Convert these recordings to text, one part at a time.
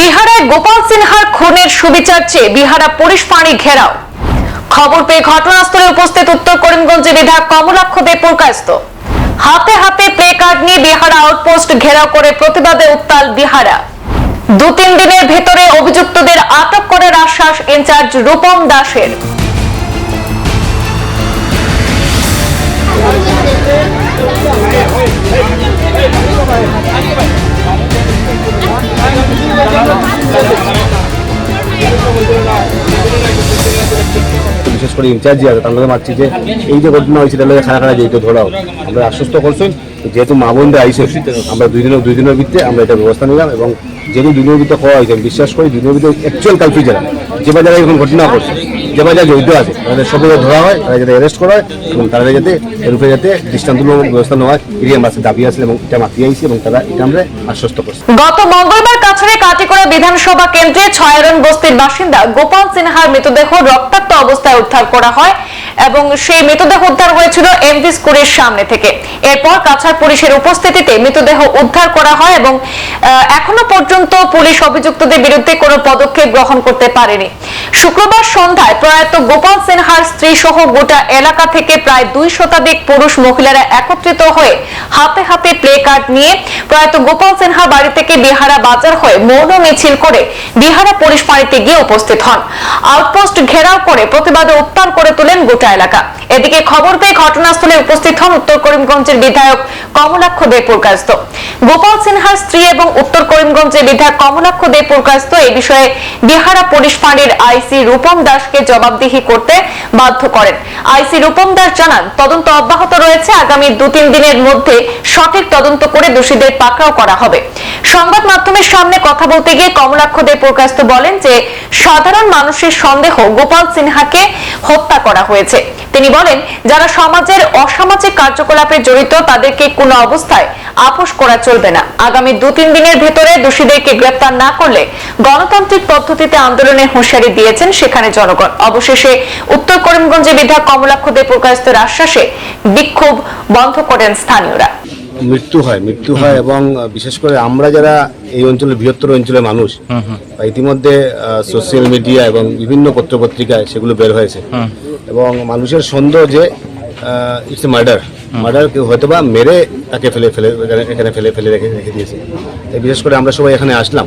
বিহারায় গোপাল সিনহার খুনের সুবিচার চেয়ে বিহারা পুলিশ ফাঁড়ি ঘেরাও। খবর পেয়ে ঘটনাস্থলে উপস্থিত উত্তর করিমগঞ্জের বিধায়ক কমলাক্ষ দে পুরকায়স্ত হাতে হাতে প্লে কার্ড নিয়ে বিহারা আউটপোস্ট ঘেরাও করে প্রতিবাদে উত্তাল বিহারা। দু তিন দিনের ভেতরে অভিযুক্তদের আটক করার আশ্বাস ইনচার্জ রূপম দাসের। বিশেষ করে ইনচার্জ আছে তার মারছি যে এই যে ঘটনা হয়েছে তাহলে খারা খারা যেহেতু ধরাও। আমরা আশ্বস্ত করছেন যেহেতু মা বোনরা আইসে আমরা দুই দিনের দুই দিনের ভিত্তিতে আমরা এটা ব্যবস্থা নিলাম এবং যেহেতু দুই দিনের ভিত্তিতে হওয়া হয়েছে বিশ্বাস করি দুই দিনের ভিত্তিতে অ্যাকচুয়াল কালফি যারা, যে বাজারে এখন ঘটনা করছে যে বাজারে জড়িত আছে, তাদের সবাই ধরা হয় তারা যাতে অ্যারেস্ট করা হয় এবং তারা যাতে এর উপরে যাতে দৃষ্টান্তমূলক ব্যবস্থা নেওয়া হয়। এরিয়া মাসে দাবি আছে এবং এটা মাতিয়ে আইসি এবং তারা, এটা আমরা আশ্বস্ত করছি। গত মঙ্গলবার কাটিকড়া বিধানসভা কেন্দ্রে ছয়রন বস্তির বাসিন্দা গোপাল সিনহার মৃতদেহ রক্তাক্ত অবস্থায় উদ্ধার করা হয়। এবং সেই মৃতদেহ উদ্ধার হয়েছিল এমভি স্কুলের সামনে থেকে। এরপর কাছাড় পুলিশের উপস্থিতিতে মৃতদেহ উদ্ধার করা হয় এবং এখনও পর্যন্ত পুলিশ অভিযুক্তদের বিরুদ্ধে কোনো পদক্ষেপ গ্রহণ করতে পারেনি। শুক্রবার সন্ধ্যায় প্রয়াত গোপাল সিনহার স্ত্রী সহ গোটা এলাকা থেকে প্রায় দুই শতাধিক পুরুষ মহিলারা একত্রিত হয়ে হাতে হাতে প্লে কার্ড নিয়ে প্রয়াত গোপাল সিনহা বাড়ি থেকে বিহারা বাজার হয়ে মৌন মিছিল করে বিহারা পুলিশ ফাঁড়িতে গিয়ে উপস্থিত হন। আউটপোস্ট ঘেরাও করে প্রতিবাদে উত্তাল করে তোলেন গোটা এলাকা। এদিকে খবর পেয়ে ঘটনাস্থলে উপস্থিত হন উত্তর করিমগঞ্জের বিধায়ক কমলাক্ষ দে পুরকাস্ত গোপাল সিনহার স্ত্রী এবং উত্তর করিমগঞ্জের বিধায়ক কমলাক্ষ দে পুরকাস্ত এই বিষয়ে বিহারা পুলিশ ফাঁড়ির আইসি রূপম দাসকে জবাবদিহি করতে বাধ্য করেন। আইসি রূপম দাস জানান, তদন্ত অব্যাহত রয়েছে। আগামী দু তিন দিনের মধ্যে সঠিক তদন্ত করে দোষীদের পাকড়াও করা হবে। সংবাদ মাধ্যমের সামনে কথা বলতে গিয়ে কমলাক্ষ দে প্রকাশত বলেন যে, সাধারণ মানুষের সন্দেহ গোপাল সিনহাকে হত্যা করা হয়েছে। তিনি বলেন, যারা সমাজের অসামাজিক কার্যকলাপে জড়িত, তাদেরকে কোনো অবস্থায় আপোষ করা চলবে না। আগামী দু তিন দিনের ভেতরে দোষীদেরকে গ্রেপ্তার না করলে গণতান্ত্রিক পদ্ধতিতে আন্দোলনে হুঁশিয়ারি দিয়েছেন সেখানে জনগণ। অবশেষে উত্তর করিমগঞ্জে বিধায়ক কমলাক্ষ দে প্রকাশিত আশ্বাসে বিক্ষোভ বন্ধ করেন স্থানীয়রা। মৃত্যু হয় মৃত্যু হয় এবং বিশেষ করে আমরা যারা এই অঞ্চলের বৃহত্তর অঞ্চলের মানুষ বা ইতিমধ্যে সোশ্যাল মিডিয়া এবং বিভিন্ন পত্রপত্রিকায় সেগুলো বের হয়েছে। এবং মানুষের সন্দেহ যে ইটস এ মার্ডার মার্ডার কেউ হয়তো বা মেরে তাকে ফেলে ফেলে এখানে- এখানে ফেলে ফেলে রেখে রেখে দিয়েছে। তাই বিশেষ করে আমরা সবাই এখানে আসলাম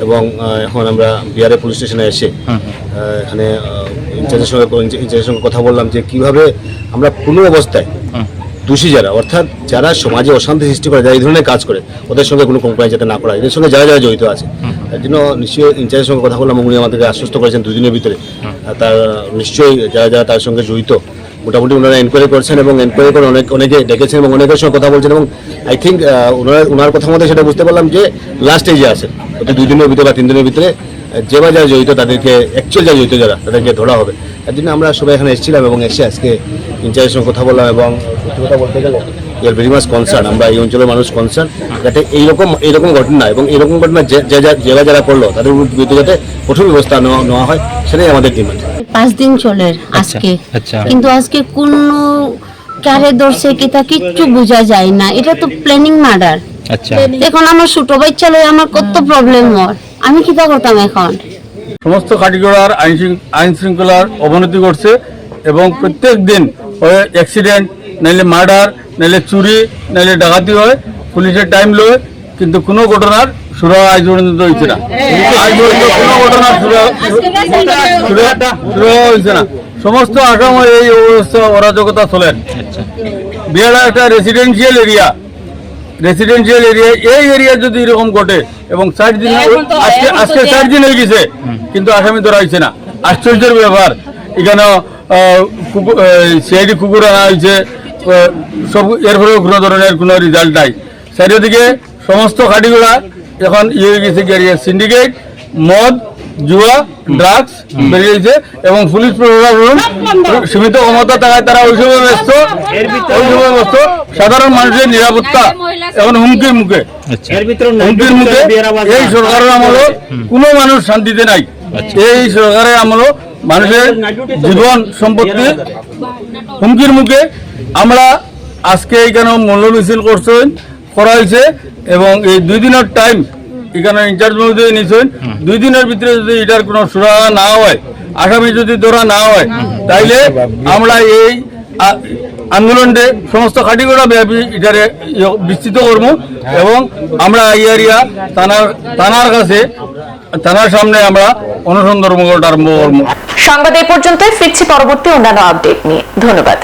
এবং এখন আমরা বিহারে পুলিশ স্টেশনে এসে এখানে ইনচার্জের সঙ্গে ইনচার্জের সঙ্গে কথা বললাম যে কীভাবে আমরা কোনো অবস্থায় দোষী যারা অর্থাৎ যারা সমাজে অশান্তি সৃষ্টি করে যারা এই ধরনের কাজ করে ওদের সঙ্গে কোনো কোম্পানি যাতে না করা হয় এদের সঙ্গে যারা যারা জড়িত আছে। তার জন্য নিশ্চয়ই ইনচার্জের সঙ্গে কথা বললাম উনি আমাদেরকে আশ্বস্ত করেছেন দুদিনের ভিতরে। তার নিশ্চয়ই যারা যারা তার সঙ্গে জড়িত মোটামুটি ওনারা এনকোয়ারি করছেন এবং এনকোয়ারি করে অনেক, অনেকে ডেকেছেন এবং অনেকের সঙ্গে কথা বলছেন এবং আই থিঙ্ক ওনারা, ওনার কথা মধ্যে সেটা বুঝতে পারলাম যে লাস্ট স্টেজে আছে। ওদের দুই দিনের ভিতরে বা তিন দিনের ভিতরে যে বা যারা জড়িত তাদেরকে অ্যাকচুয়াল যারা জড়িত যারা, তাদেরকে ধরা হবে। তার জন্য আমরা সবাই এখানে এসেছিলাম এবং এসে আজকে ইনচার্জের সঙ্গে কথা বললাম এবং কথা বলতে গেলে ইয়ার ভেরি মাচ কনসার্ন আমরা এই অঞ্চলের মানুষ কনসার্ন যাতে এইরকম এইরকম ঘটনা এবং এরকম ঘটনা যে যে, যা- যারা করল, তাদের বিরুদ্ধে যাতে কঠোর ব্যবস্থা নেওয়া হয়, সেটাই আমাদের ডিমান্ড পাঁচ দিন চলে আজকে। আচ্ছা। কিন্তু আজকে কোন কারে ধরছে কিতা কিচ্ছু বোঝা যায় না। এটা তো প্ল্যানিং মার্ডার আচ্ছা। এখন আমার ছোট বাচ্চা লয় আমার কত প্রবলেম হয় আমি কিতা করতাম এখন? সমস্ত কাটিগড়ার আইন শৃঙ্খ- শৃঙ্খলার অবনতি করছে এবং প্রত্যেক দিন ওই অ্যাক্সিডেন্ট নাইলে মার্ডার নাইলে চুরি নাইলে ডাকাতি হয়। পুলিশের টাইম লয় কিন্তু কোনো ঘটনার সুরা আজ পর্যন্ত হয়েছে না। আজ পর্যন্ত কোনো ঘটনার সুরা হয়েছে না। সমস্ত আসাম এই অবস্থা অরাজকতা চলেন। বিহার একটা রেসিডেন্সিয়াল এরিয়া রেসিডেন্সিয়াল এরিয়া এই এরিয়া যদি এরকম ঘটে এবং ষাট দিন আজকে আজকে ষাট দিন হয়ে গেছে কিন্তু আসামি ধরা হয়েছে না। আশ্চর্যের ব্যাপার। এখানে সিআইডি কুকুর আনা হয়েছে। সব এর ফলেও কোনো ধরনের কোনো রেজাল্ট নাই। চারিদিকে সমস্ত খাটিগুলা এখন ইয়ে হয়ে গেছে এরিয়া সিন্ডিকেট মদ জুয়া ড্রাগস বেরিয়েছে এবং পুলিশ প্রশাসন সীমিত ক্ষমতা থাকায় তারা ওই সময় ব্যস্ত। ওই সময় ব্যস্ত। সাধারণ মানুষের নিরাপত্তা এখন হুমকির মুখে। হুমকির মুখে এই সরকারের আমলে কোনো মানুষ শান্তিতে নাই। এই সরকারের আমলে মানুষের জীবন সম্পত্তি হুমকির মুখে আমরা আজকে এখানে মূল্য মিছিল করছেন। করা হয়েছে এবং এই দুই দিনের টাইম এখানে ইনচার্জ মহোদয় নিছেন, দুই দিনের ভিতরে যদি এটার কোনো সুরাহা না হয়, আসামি যদি ধরা না হয়, তাইলে আমরা এই আ- আন্দোলনকে সমস্ত কাটিগড়া ব্যাপী এটারে ইয়ে বিস্তৃত করব এবং আমরা এই এরিয়া থানার থানার কাছে, থানার সামনে আমরা অনশন ধর্মঘট আরম্ভ করব। সংবাদ এই পর্যন্তই, ফিরছি পরবর্তী অন্যান্য আপডেট নিয়ে। ধন্যবাদ।